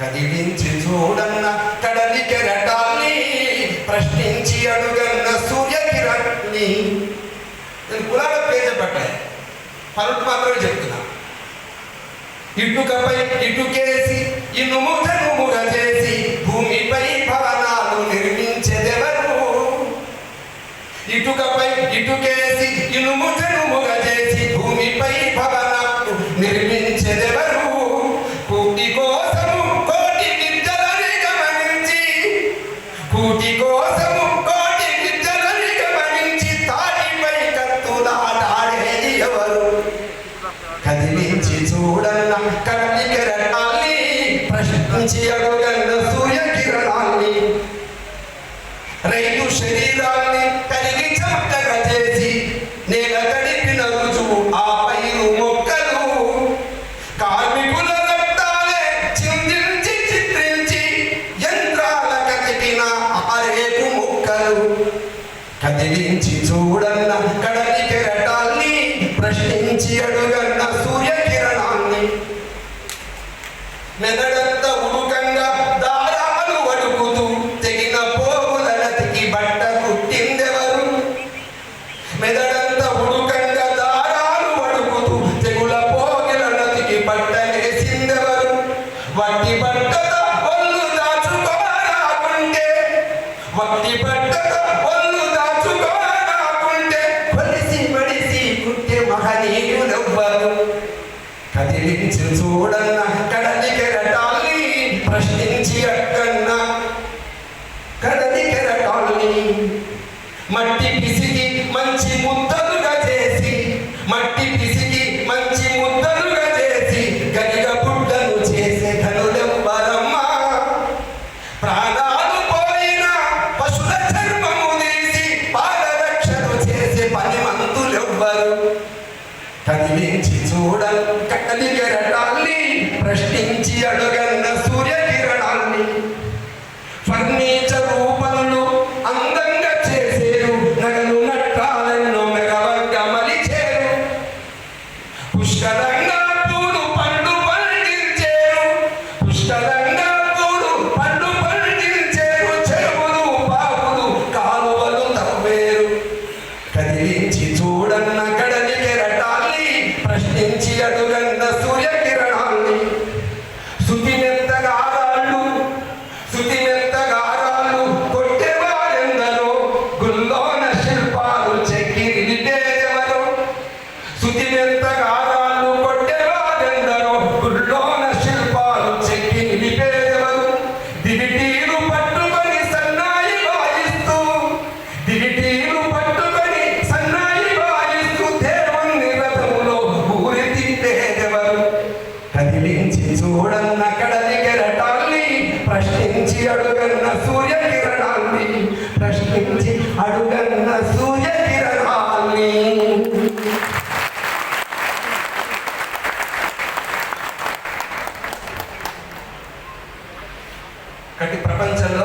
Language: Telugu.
కదిలించి చూడన్న కడలి కెరటాన్ని ప్రశ్నించి అడుగన్న సూర్యకిరణ్ణి నేను కులాల పేరు చెప్పట్లే. పరుడు మాత్రమే చెప్తున్నా. ఇటుకపై ఇటుకేసి ఇనుము జనుముగ చేసి భూమిపై భవనాలు నిర్మించెదెవరు? ఇటుకపై ఇటుకేసి ఇనుము జనుముగ చేసి భూమిపై భవనాలు ప్రశ్నించి అడుగన్న సూర్యకిరణాన్ని రైతు శరీరాన్ని కదిలించి చూడన్న కడలి కెరటాన్ని ప్రశ్నించి అడుగన్న సూర్య కిరణాన్ని మెదడంత ఉడుకంగా దారాలు వడుకుతూ తెగిన పోగుల నతికి బట్ట కుట్టిందెవరు? మెదడంత ఉడుకంగా దారాలు వడుకుతూ తెగుల పోగిల నతికి బట్ట వేసిందెవరు వట్టి బట్టత ఒళ్ళు దాచుకోరాకుంటే వట్టి బట్టత ప్రశ్నించి చూడన్న కడలి కెరటాల్ని ప్రశ్నించి అక్కన్న కడలికి కెరటాల్ని మట్టి పిసికి మంచి ముద్దలుగా చేసి మట్టి పిసికి మంచి ముద్దలుగా చేసి కలిగ బుడ్డను చేసే ధనులెవ్వరమ్మా. ప్రాణాలు పోయిన పశుల చర్మము తీసి పాదరక్షలు చేసే పని మంతులెవ్వరు కదిలించి చూడ கல்வி பேர் எட்டாவது ప్రశ్నించి అడుగన్న మెత్తగారాళ్ళు శుతి మెత్తగారాళ్ళు కొట్టేవారెందరో గుల్లోన శిల్పాలు చెక్కిరిటేవరో శుతి మెత్తగా ప్రపంచంలో